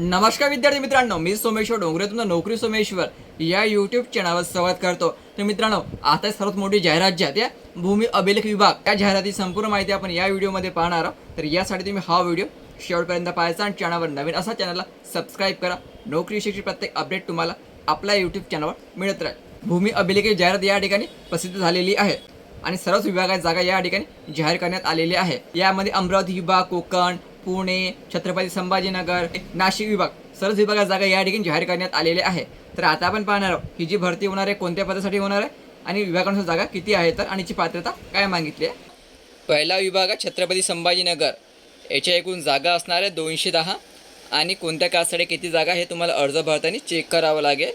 नमस्कार विद्यार्थी मित्रांनो मी सोमेश्वर डोंगरे तुमचं नोकरी सोमेश्वर या यूट्यूब चॅनलवर स्वागत करतो. तर मित्रांनो आता सर्वात मोठी जाहिरात जी आहे त्या भूमी अभिलेख विभाग. या जाहिराती संपूर्ण माहिती आपण या व्हिडिओमध्ये पाहणार आहोत. तर यासाठी तुम्ही हा व्हिडिओ शेवटपर्यंत पाहायचा आणि चॅनलवर नवीन असा चॅनलला सबस्क्राईब करा. नोकरी विषयीची प्रत्येक अपडेट तुम्हाला आपल्या यूट्यूब चॅनलवर मिळत राहील. भूमी अभिलेख जाहिरात या ठिकाणी प्रसिद्ध झालेली आहे. आणि सर्वच विभागात जागा या ठिकाणी जाहीर करण्यात आलेली आहे. यामध्ये अमरावती विभाग कोकण पुणे छत्रपती संभाजीनगर नाशिक विभाग. सर्वच विभागात जागा या ठिकाणी जाहीर करण्यात आलेल्या आहे. तर आता आपण पाहणार आहोत ही जी भरती होणार आहे कोणत्या पदासाठी होणार आहे आणि विभागानुसार जागा किती आहे तर आणि पात्रता काय मागितली आहे? पहिला विभाग आहे छत्रपती संभाजीनगर. याच्या एकूण जागा असणार आहे दोनशे दहा. आणि कोणत्या कास्टसाठी किती जागा हे तुम्हाला अर्ज भरताना चेक करावं लागेल.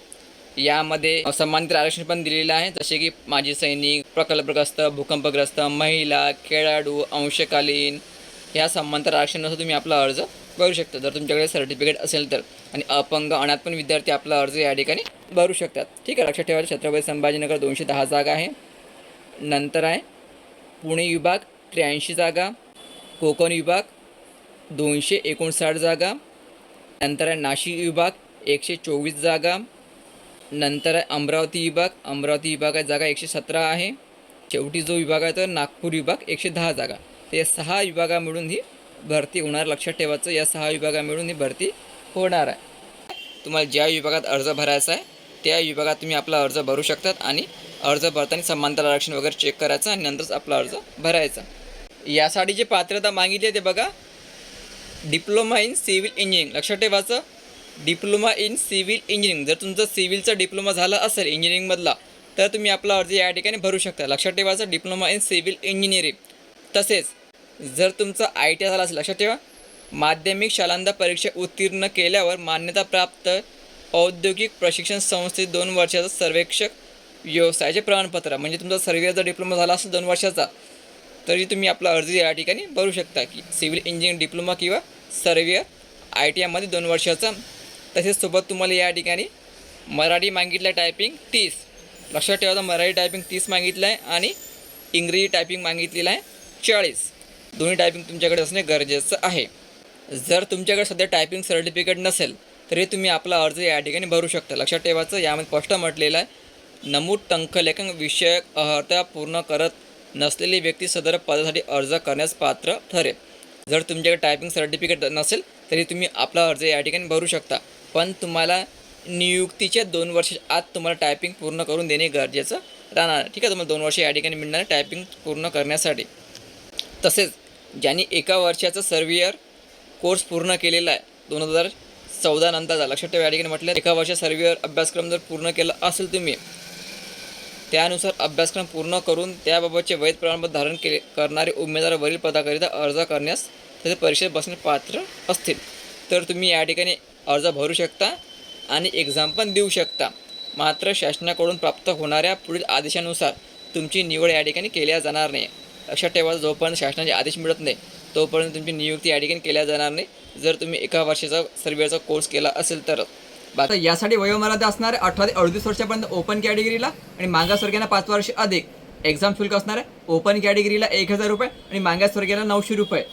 यामध्ये समांतर आरक्षण पण दिलेलं आहे. जसे की माजी सैनिक प्रकल्पग्रस्त भूकंपग्रस्त महिला खेळाडू अंशकालीन ह्या समांतर आरक्षणानुसार तुम्ही आपला अर्ज भरू शकता. जर तुमच्याकडे सर्टिफिकेट असेल तर. आणि अपंग अनाथ पण विद्यार्थी आपला अर्ज या ठिकाणी भरू शकतात. ठीक आहे लक्षात ठेवा छत्रपती संभाजीनगर दोनशे दहा जागा आहे. नंतर आहे पुणे विभाग त्र्याऐंशी जागा कोकण विभाग दोनशे एकोणसाठ जागा नंतर आहे नाशिक विभाग एकशे चोवीस जागा नंतर आहे अमरावती विभाग अमरावती विभागात जागा एकशे सतरा आहे. शेवटी जो विभाग आहे तर नागपूर विभाग एकशे दहा जागा. तर या सहा विभागा मिळून ही भरती होणार. लक्षात ठेवायचं या सहा विभागा मिळून ही भरती होणार आहे. तुम्हाला ज्या विभागात अर्ज भरायचा आहे त्या विभागात तुम्ही आपला अर्ज भरू शकतात आणि अर्ज भरताना समांतर आरक्षण वगैरे चेक करायचं आणि नंतरच आपला अर्ज भरायचा. यासाठी जी पात्रता मागितली आहे ते बघा. Diploma in civil engineering. लक्षात ठेवायचं डिप्लोमा इन सिव्हिल इंजिनिअरिंग. जर तुमचं सिव्हिलचा डिप्लोमा झाला असेल इंजिनिअरिंगमधला तर तुम्ही आपला अर्ज या ठिकाणी भरू शकता. लक्षात ठेवायचं डिप्लोमा इन सिव्हिल इंजिनिअरिंग. तसेच जर तुमचं आय टी आय झाला असेल लक्षात ठेवा. माध्यमिक शालांत परीक्षा उत्तीर्ण केल्यावर मान्यताप्राप्त औद्योगिक प्रशिक्षण संस्थेत दोन वर्षाचा सर्वेक्षक व्यवसायाचे प्रमाणपत्र म्हणजे तुमचा सर्वेचा डिप्लोमा झाला असेल दोन वर्षाचा तरी तुम्ही आपला अर्ज या ठिकाणी भरू शकता की सिव्हिल इंजिनिअरिंग डिप्लोमा किंवा सर्वे आय टी आयमध्ये दोन वर्षाचा. तसेच सोबत तुम्हाला या ठिकाणी मराठी मागितलं आहे टायपिंग तीस. लक्षात ठेवा मराठी टायपिंग तीस मागितलं आहे आणि इंग्रजी टायपिंग मागितलेलं आहे चाळीस. दोन्ही टायपिंग तुमच्याकडे असणे गरजेचं आहे. जर तुमच्याकडे सध्या टायपिंग सर्टिफिकेट नसेल तरी तुम्ही आपला अर्ज या ठिकाणी भरू शकता. लक्षात ठेवायचं यामध्ये स्पष्ट म्हटलेलं आहे नमूद टंकलेखन विषयक अर्हता पूर्ण करत नसलेली व्यक्ती सदर पदासाठी अर्ज करण्यास पात्र ठरेल. जर तुमच्याकडे टायपिंग सर्टिफिकेट नसेल तरी तुम्ही आपला अर्ज या ठिकाणी भरू शकता. पण तुम्हाला नियुक्तीच्या दोन वर्षाच्या आत तुम्हाला टायपिंग पूर्ण करून देणे गरजेचं राहणार. ठीक आहे तुम्हाला दोन वर्ष या ठिकाणी मिळणार टायपिंग पूर्ण करण्यासाठी. तसेच ज्यांनी एका वर्षाचा सर्वियर कोर्स पूर्ण केलेला आहे दोन हजार चौदा नंतरचा लक्षात ठेवा या ठिकाणी म्हटलं एका वर्ष सर्वियर अभ्यासक्रम जर पूर्ण केला असेल तुम्ही त्यानुसार अभ्यासक्रम पूर्ण करून त्याबाबतचे वैध प्रमाणपत्र धारण केले करणारे उमेदवार वरील पदाकरिता अर्ज करण्यास त्याचे परीक्षेत बसणे पात्र असतील. तर तुम्ही या ठिकाणी अर्ज भरू शकता आणि एक्झाम पण देऊ शकता. मात्र शासनाकडून प्राप्त होणाऱ्या पुढील आदेशानुसार तुमची निवड या ठिकाणी केल्या जाणार नाही. लक्षात ठेवा जोपर्यंत शासनाचे आदेश मिळत नाही तोपर्यंत तुमची नियुक्ती या ठिकाणी केल्या जाणार नाही. जर तुम्ही एका वर्षाचा सर्वेचा कोर्स केला असेल तर. आता यासाठी वयोमर्यादा असणार आहे अठरा ते अडतीस वर्षापर्यंत ओपन कॅटेगरीला आणि मागासवर्गीयांना पाच वर्ष अधिक. एक्झाम शुल्क असणार आहे ओपन कॅटेगरीला एक हजार रुपये आणि मागासवर्गीयांना नऊशे रुपये.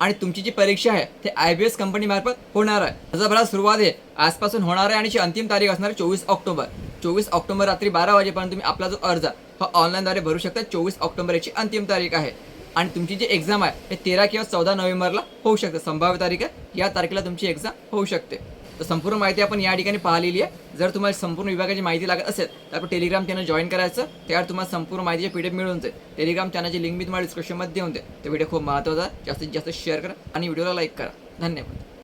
आणि तुमची जी परीक्षा आहे ते आय बी एस कंपनीमार्फत होणार आहे. अर्ज बरा सुरुवात आहे आजपासून होणार आहे आणि अंतिम तारीख असणार आहे चोवीस ऑक्टोबर. चोवीस ऑक्टोबर रात्री बारा वाजेपर्यंत तुम्ही आपला जो अर्ज हा ऑनलाईनद्वारे भरू शकता. चोवीस ऑक्टोबर याची अंतिम तारीख आहे. आणि तुमची जी एक्झाम आहे ते तेरा किंवा चौदा नोव्हेंबरला होऊ शकते. संभाव्य तारीख आहे या तारखेला तुमची एक्झाम होऊ शकते. तर संपूर्ण माहिती आपण या ठिकाणी पाहिलेली आहे. जर तुम्हाला संपूर्ण विभागाची माहिती लागत असेल तर आपण टेलिग्राम चॅनल जॉईन करायचं. त्यावर तुम्हाला संपूर्ण माहितीचे पी मिळून जाईल. टेलिग्राम चॅनलची लिंक मी तुम्हाला डिस्क्रिप्शनमध्ये देऊन दे तर व्हिडिओ खूप महत्त्वाचा जास्तीत जास्त शेअर करा आणि व्हिडिओला लाईक करा. धन्यवाद.